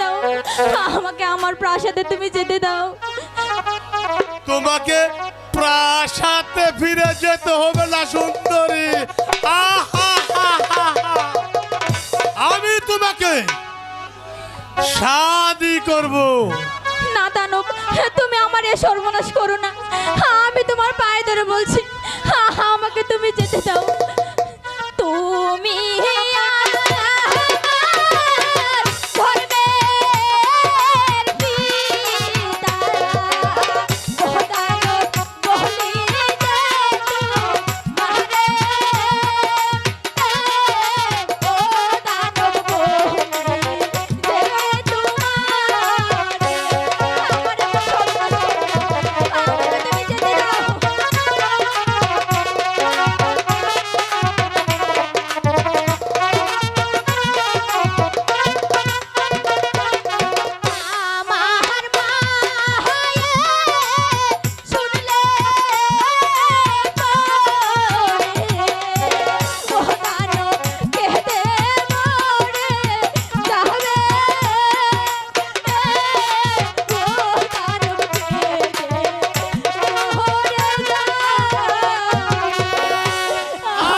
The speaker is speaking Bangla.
দাও। আমাকে আমার প্রাসাদে তুমি যেতে দাও। তোমাকে প্রাসাদে ফিরে যেতে হবে না সুন্দরী। আমি তোমাকে শাদি করব। না দানব তুমি আমার এ সর্বনাশ করো না। আমি তোমার পায়ে ধরে বলছি।